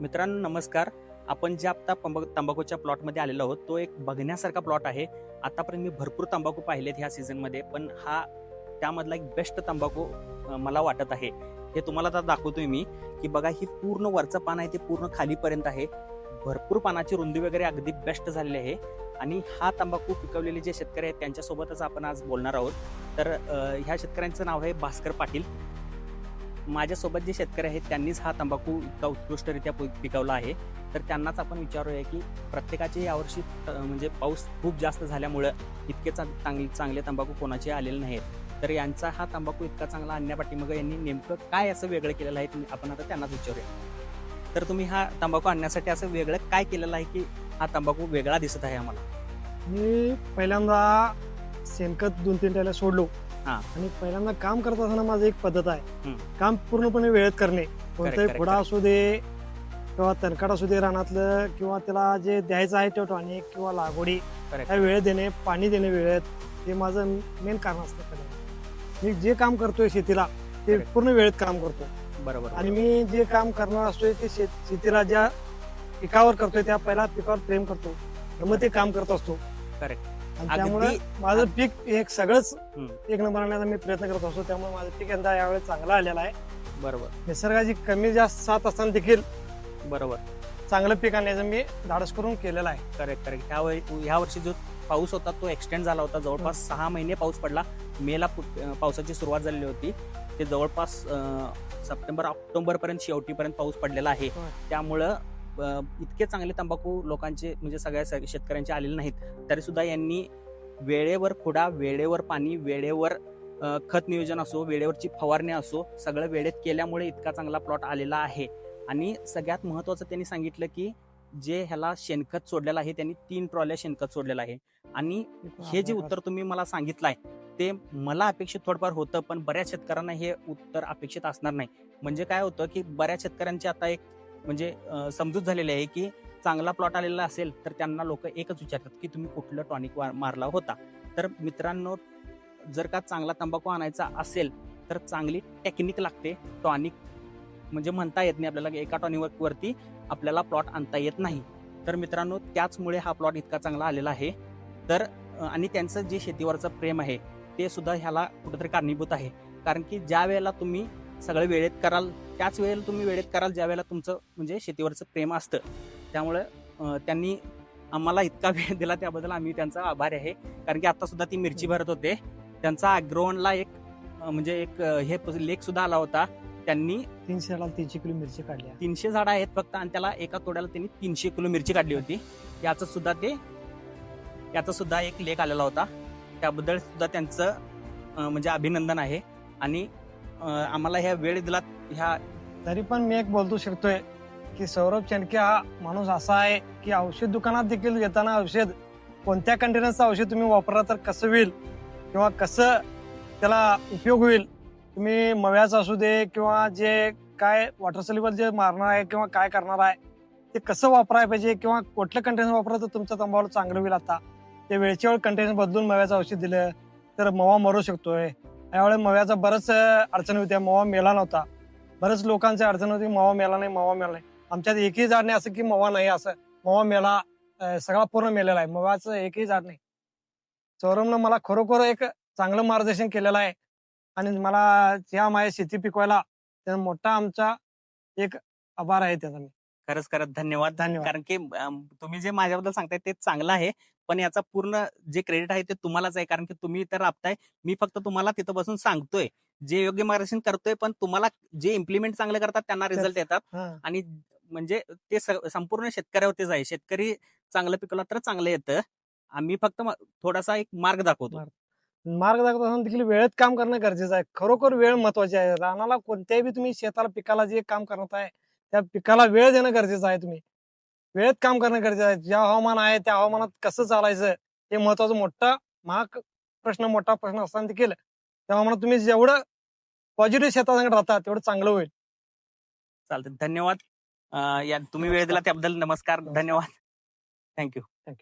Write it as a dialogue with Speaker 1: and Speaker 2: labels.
Speaker 1: मित्रांनो नमस्कार. आपण जे आता पंब- तंबाखूच्या प्लॉटमध्ये आलेलो आहोत तो एक बघण्यासारखा प्लॉट आहे. आतापर्यंत मी भरपूर तंबाखू पाहिलेत ह्या सीझनमध्ये पण हा त्यामधला एक बेस्ट तंबाखू मला वाटत आहे. हे तुम्हाला आता दाखवतोय मी की बघा ही पूर्ण वरचं पान आहे ते पूर्ण खालीपर्यंत आहे. भरपूर पानाची रुंदी वगैरे अगदी बेस्ट झालेली आहे. आणि हा तंबाखू पिकवलेले जे शेतकरी आहेत त्यांच्यासोबतच आपण आज बोलणार आहोत. तर ह्या शेतकऱ्यांचं नाव आहे भास्कर पाटील. माझ्यासोबत जे शेतकरी आहेत त्यांनीच हा तंबाखू इतका उत्कृष्टरित्या पिकवला आहे. तर त्यांनाच आपण विचारूया की प्रत्येकाचे यावर्षी म्हणजे पाऊस खूप जास्त झाल्यामुळं इतके चांगले चांगले तंबाखू कोणाचे आलेले नाहीत तर यांचा हा तंबाखू इतका चांगला आणण्यापाठी यांनी नेमकं काय असं वेगळं केलेलं आहे आपण आता त्यांनाच विचारूया. तर तुम्ही हा तंबाखू आणण्यासाठी असं वेगळं काय केलेलं आहे की हा तंबाखू वेगळा दिसत आहे आम्हाला?
Speaker 2: मी पहिल्यांदा शेणखत दोन तीन टायला सोडलो.
Speaker 1: हा.
Speaker 2: आणि पहिल्यांदा काम करत असताना माझं एक पद्धत आहे
Speaker 1: हम्म.
Speaker 2: काम पूर्णपणे वेळेत करणे कोणताही
Speaker 1: correct,
Speaker 2: खुडा
Speaker 1: correct.
Speaker 2: असू दे किंवा तणकाड असू दे रानातलं किंवा त्याला जे द्यायचं आहे ते टॉनिक किंवा लागवडी
Speaker 1: Correct.
Speaker 2: त्या वेळेत देणे पाणी देणे वेळेत हे माझं मेन कारण असतं पहिल्यांदा. मी जे काम करतोय शेतीला ते
Speaker 1: Correct.
Speaker 2: पूर्ण वेळेत काम करतो
Speaker 1: बरोबर
Speaker 2: आणि मी जे काम करणार असतोय ते शेत- शेतीला ज्या पिकावर करतोय त्या पहिला पिकावर प्रेम करतो मग ते काम करत असतो
Speaker 1: Correct.
Speaker 2: आणि त्यामुळे माझं पीक एक सगळंच. एक नंबर आणण्याचा मी प्रयत्न करत असतो. त्यामुळे माझं पीक यंदा यावेळेस चांगला आलेला आहे.
Speaker 1: बरोबर.
Speaker 2: निसर्गाची कमी जास्त साथ असताना देखील
Speaker 1: बरोबर.
Speaker 2: चांगलं पीक आणण्याचं मी धाडस करून केलेलं आहे.
Speaker 1: Correct correct. ह्या ह्या वर्षी जो पाऊस होता तो एक्सटेंड झाला होता. जवळपास सहा महिने पाऊस पडला. मेला पावसाची सुरुवात झालेली होती. ते जवळपास सप्टेंबर ऑक्टोबर पर्यंत शेवटीपर्यंत पाऊस पडलेला आहे. त्यामुळं इतके चांगले तंबाखू लोकांचे म्हणजे सगळ्या शेतकऱ्यांचे आलेले नाहीत. तरी सुद्धा यांनी वेळेवर खुडा वेळेवर पाणी वेळेवर खत नियोजन असो वेळेवरची फवारणी असो सगळं वेळेत केल्यामुळे इतका चांगला प्लॉट आलेला आहे. आणि सगळ्यात महत्वाचं त्यांनी सांगितलं की जे ह्याला शेणखत सोडलेलं आहे त्यांनी तीन ट्रॉल्या शेणखत सोडलेलं आहे. आणि हे जे उत्तर तुम्ही मला सांगितलंय ते मला अपेक्षित थोडंफार होतं पण बऱ्याच शेतकऱ्यांना हे उत्तर अपेक्षित असणार नाही. म्हणजे काय होतं की बऱ्याच शेतकऱ्यांची आता एक म्हणजे समजूत झालेली आहे की चांगला प्लॉट आलेला असेल तर त्यांना लोक एकच विचारतात की तुम्ही कुठलं टॉनिक मारला होता. तर मित्रांनो जर का चांगला तंबाखू आणायचा असेल तर चांगली टेक्निक लागते. टॉनिक म्हणजे म्हणता येत नाही आपल्याला एका टॉनिक वरती आपल्याला प्लॉट आणता येत नाही. तर मित्रांनो त्याचमुळे हा प्लॉट इतका चांगला आलेला आहे. तर आणि त्यांचं जे शेतीवरचं प्रेम आहे ते सुद्धा ह्याला कुठेतरी कारणीभूत आहे. कारण की ज्या वेळेला तुम्ही सगळं वेळेत कराल त्याच वेळेला तुम्ही वेळेत कराल ज्या वेळेला तुमचं म्हणजे शेतीवरचं प्रेम असतं. त्यामुळे त्यांनी आम्हाला इतका वेळ दिला त्याबद्दल आम्ही त्यांचा आभारी आहे. कारण की आता सुद्धा ती मिरची भरत होते. त्यांचा अग्रोवनला एक म्हणजे एक हे लेख सुद्धा आला होता. त्यांनी
Speaker 2: तीनशे तीनशे किलो मिरची काढली.
Speaker 1: तीनशे झाडं आहेत फक्त आणि त्याला एका तोड्याला त्यांनी तीनशे किलो मिरची काढली होती. याचं सुद्धा ते याचा सुद्धा एक लेख आलेला होता. त्याबद्दल सुद्धा त्यांचं म्हणजे अभिनंदन आहे. आणि अं, आम्हाला ह्या वेळ दिला ह्या
Speaker 2: तरी पण मी एक बोलतो शकतोय की सौरभ चेंडके हा माणूस असा आहे की औषध दुकानात देखील घेताना औषध कोणत्या कंटेनरचं औषध तुम्ही वापरला तर कसं होईल किंवा कसं त्याला उपयोग होईल? तुम्ही मव्याचं असू दे किंवा जे काय वॉटर सल्युबल जे मारणार आहे किंवा काय करणार आहे ते कसं वापरायला पाहिजे किंवा कुठलं कंटेनर वापरलं तर तुमचं तंबाखू चांगलं होईल आता? ते वेळच्या वेळ कंटेनर बदलून मव्याचं औषध दिलं तर मवा मरू शकतोय. यावेळी मव्याचा बरंच अडचण होत्या मवा मेला नव्हता. बरंच लोकांची अडचण होती. मवा मेला नाही मवा मेला नाही. आमच्यात एकही झाड नाही असं की मवा नाही असं. मवा मेला सगळा पूर्ण मेलेला आहे. मवाचं एकही झाड नाही. सौरभनं मला खरोखर एक चांगलं मार्गदर्शन केलेलं आहे. आणि मला या माझ्या शेती पिकवायला त्याचा मोठा आमचा एक आभार आहे त्याचा. मी
Speaker 1: खरंच खरंच धन्यवाद.
Speaker 2: धन्यवाद.
Speaker 1: कारण की तुम्ही जे माझ्याबद्दल सांगताय ते चांगलं आहे. पण याचा पूर्ण जे क्रेडिट आहे ते तुम्हालाच आहे. कारण की तुम्ही इथं राबताय. मी फक्त तुम्हाला तिथं बसून सांगतोय. जे योग्य मार्गदर्शन करतोय पण तुम्हाला जे इम्प्लिमेंट चांगलं करतात त्यांना रिझल्ट येतात
Speaker 2: हा.
Speaker 1: आणि म्हणजे ते स- संपूर्ण शेतकऱ्यावरतीच आहे. शेतकरी चांगलं पिकवला तर चांगलं येतं. आम्ही फक्त म- थोडासा एक मार्ग दाखवतो.
Speaker 2: मार्ग. मार्ग दाखवत असताना देखील वेळेत काम करणं गरजेचं आहे. खरोखर वेळ महत्वाची आहे. रानाला कोणत्याही बी तुम्ही शेताला पिकाला जे काम करत आहे त्या पिकाला वेळ देणं गरजेचं आहे तुम्ही. वेळेत काम करणं गरजेचं आहे. ज्या हवामान आहे त्या हवामानात कसं चालायचं हे महत्वाचं मोठा महाग प्रश्न मोठा प्रश्न असताना देखील त्या हवामानात तुम्ही जेवढं पॉझिटिव्ह शेतासंगत राहता तेवढं चांगलं होईल.
Speaker 1: चालतं धन्यवाद. या तुम्ही वेळ दिला त्याबद्दल नमस्कार. धन्यवाद. Thank you.
Speaker 2: you.